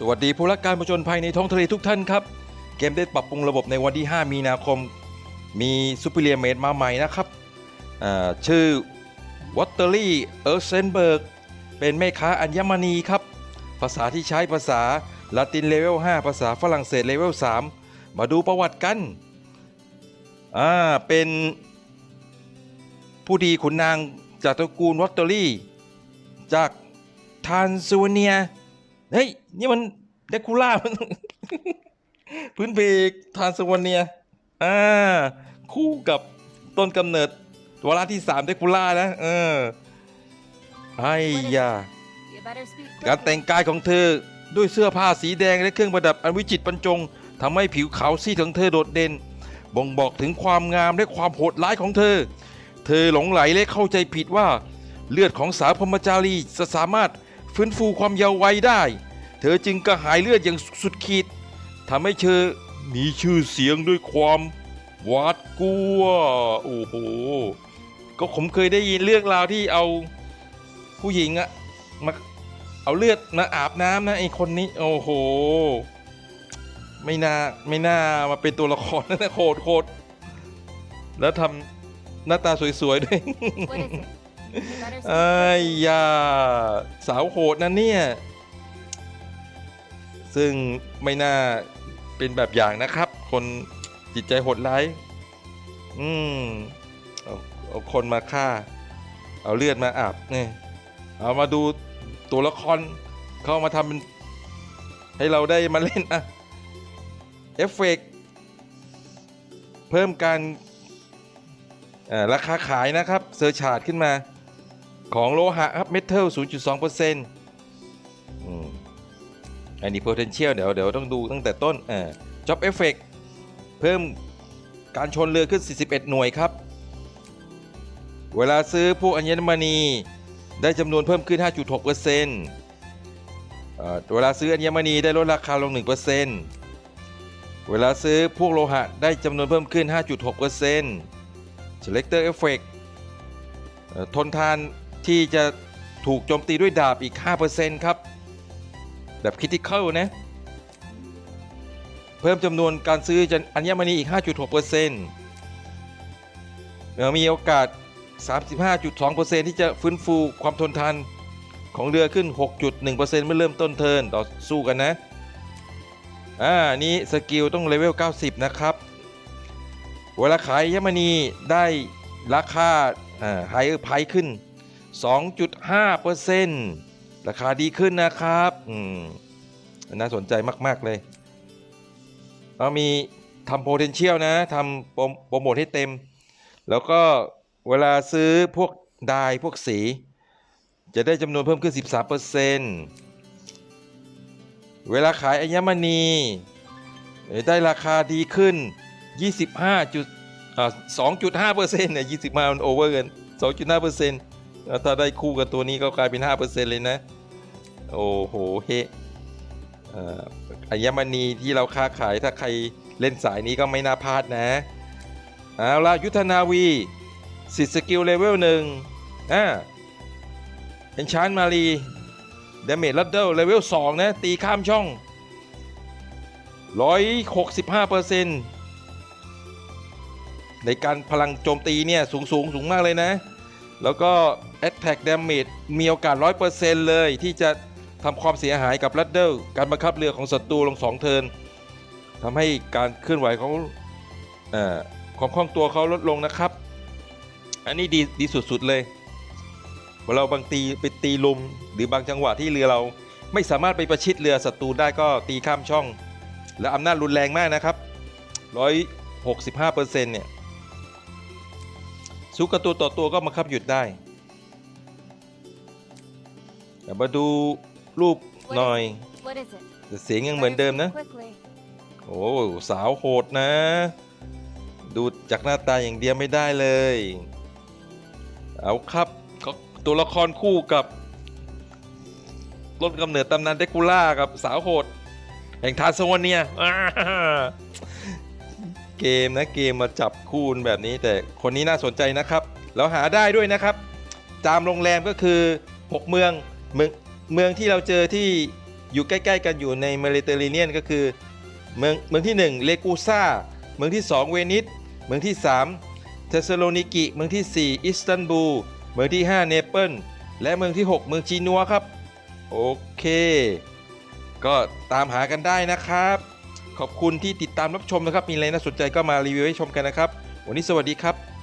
สวัสดีผู้รักการผจญภัยในท้องทะเลทุกท่านครับ เกมได้ปรับปรุงระบบในวันที่ 5 มีนาคม มีซูเปอร์เลียเมดมาใหม่นะครับชื่อวัตเตอรี่เอิร์เซนเบิร์กเป็นแม่ค้าอัญมณีครับ ภาษาที่ใช้ภาษาละตินเลเวล 5 ภาษาฝรั่งเศสเลเวล 3 มาดูประวัติกัน อ่า เป็นผู้ดีขุนนางจากตระกูลวัตเตอรี่ จากทานซูเนีย เฮ้ย นี่มันเดคูล่าพื้นเพกทานสวเนียอ่าคู่กับต้นกำเนิดวาระที่3เดคูล่านะ เออไอ้ยาการแต่งกายของเธอด้วยเสื้อผ้าสีแดงและเครื่องประดับอันวิจิตรบรรจงทำให้ผิวขาวซีดของเธอโดดเด่น บ่งบอกถึงความงามและความโหดร้ายของเธอ เธอหลงไหลและเข้าใจผิดว่า เลือดของสาวพรมจารีจะสามารถ ฟื้นฟูความเยาว์วัยได้ เธอจึงกระหายเลือดอย่างสุดขีดทำให้เธอมีชื่อเสียงด้วยความหวาดกลัวโอ้โหก็ผมเคยได้ยินเรื่องราวที่เอาผู้หญิงอะมาเอาเลือดมาอาบน้ำนะไอคนนี้ โอ้โห ไม่น่าไม่น่ามาเป็นตัวละครนะโคตรโคตรแล้วทำหน้าตาสวยๆด้วย What is it? You better speak ไอ้ quickly. ยาสาวโหดนะเนี่ย ซึ่งไม่น่าเป็นแบบอย่างนะครับ คนจิตใจโหดร้าย อืมเอาเอาคนมาฆ่า เอาเลือดมาอาบเนี่ยเอามาดูตัวละครเข้ามาทำเป็นให้เราได้มาเล่นอะเอฟเฟกต์เพิ่มการราคาขายนะครับเซอร์ชาร์ดขึ้นมา ของโลหะครับเมทัล0.2%อืมอันนี้ potential เดี๋ยวเดี๋ยวต้องดูตั้งแต่ต้นอ่า job effect เพิ่มการชนเรือขึ้น 41 หน่วยครับ เวลาซื้อพวกอัญมณีได้จำนวนเพิ่มขึ้น 5.6%เอ่อเวลาซื้ออัญมณีได้ลดราคาลง 1%เวลาซื้อพวกโลหะได้จำนวนเพิ่มขึ้น 5.6% selector effect เอ่อทนทาน ที่จะถูกโจมตีด้วยดาบอีก 5%ครับ แบบค r ิ t i ิ a l นะ เพิ่มจำนวนการซื้อจะอัญมณีอีก 5.6%เอ่อมีโอกาส 35.2%ที่จะฟื้นฟูความทนทานของเรือขึ้น 6.1%เมื่อเริ่มต้นเทินต่อสู้กันนะ อ่า นี้สกิลต้องเลเวล 90 นะครับ เวลาขายอัญมณีได้ราคาอ่าไฮเออร์ไพขึ้น 2.5%ราคาดีขึ้นนะครับอืมน่าสนใจมาก ๆ เลยเรามีทำ potential นะทำโปรโมทให้เต็ม แล้วก็เวลาซื้อพวกดายพวกสี จะได้จำนวนเพิ่มขึ้น 13%เวลาขายอัญมณีได้ราคาดีขึ้น 25จุดอ่า2.5%เนี่ย25มันโอเวอร์เกิน2.5% อ่าถ้าได้คู่กับตัวนี้ก็กลายเป็น 5%เลยนะ โอ้โหเฮอัญมณีที่เราค้าขายถ้าใครเล่นสายนี้ก็ไม่น่าพลาดนะเอาละยุทธนาวีสิทธิ์สกิลเลเวลหนึ่งอ่าเอนชานมารีเดเมจลัดเดิลเลเวล2นะ ตีข้ามช่อง 165%ในการพลังโจมตีเนี่ย สูงสูงสูงมากเลยนะ แล้วก็ Attack Damage มีโอกาส 100%เลยที่จะทำความเสียหายกับลัดเดิลการบังคับเรือของศัตรูลง 2 เทินทำให้การเคลื่อนไหวของอ่อความคล่องตัวเขาลดลงนะครับ อันนี้ดีดีสุดๆเลยเราบางตีไปตีลุมหรือบางจังหวะที่เรือเราไม่สามารถไปประชิดเรือศัตรูได้ก็ตีข้ามช่อง และอำนาจรุนแรงมากนะครับ 165%เนี่ย สู้กับตัวต่อตัวก็บังคับหยุดได้เดี๋ยวมาดูรูปหน่อย What is it? แต่เสียงยัง You เหมือน better เดิม speak นะ quickly. โอ้สาวโหดนะ ดูจากหน้าตาอย่างเดียวไม่ได้เลย เอาครับก็ตัวละครคู่กับต้นกำเนิดตำนานเดคูล่ากับสาวโหด แห่งทาสวเนียอ่า เกมนะเกมมาจับคู่แบบนี้ แต่คนนี้น่าสนใจนะครับ แล้วหาได้ด้วยนะครับ ตามโรงแรมก็คือ6เมืองเมืองเมืองที่เราเจอที่อยู่ใกล้ ๆ กันอยู่ในเมดิเตอร์เรเนียนก็คือเมืองเมืองที่ 1 เลกูซ่า เมืองที่ 2 เวนิสเมืองที่ 3 เทสโลนิกิ เมืองที่ 4 อิสตันบูล เมืองที่ 5 เนเปิลและเมืองที่ 6 เมืองจีนัวครับ โอเค ก็ตามหากันได้นะครับ ขอบคุณที่ติดตามรับชมนะครับ มีอะไรน่าสนใจก็มารีวิวให้ชมกันนะครับ วันนี้สวัสดีครับ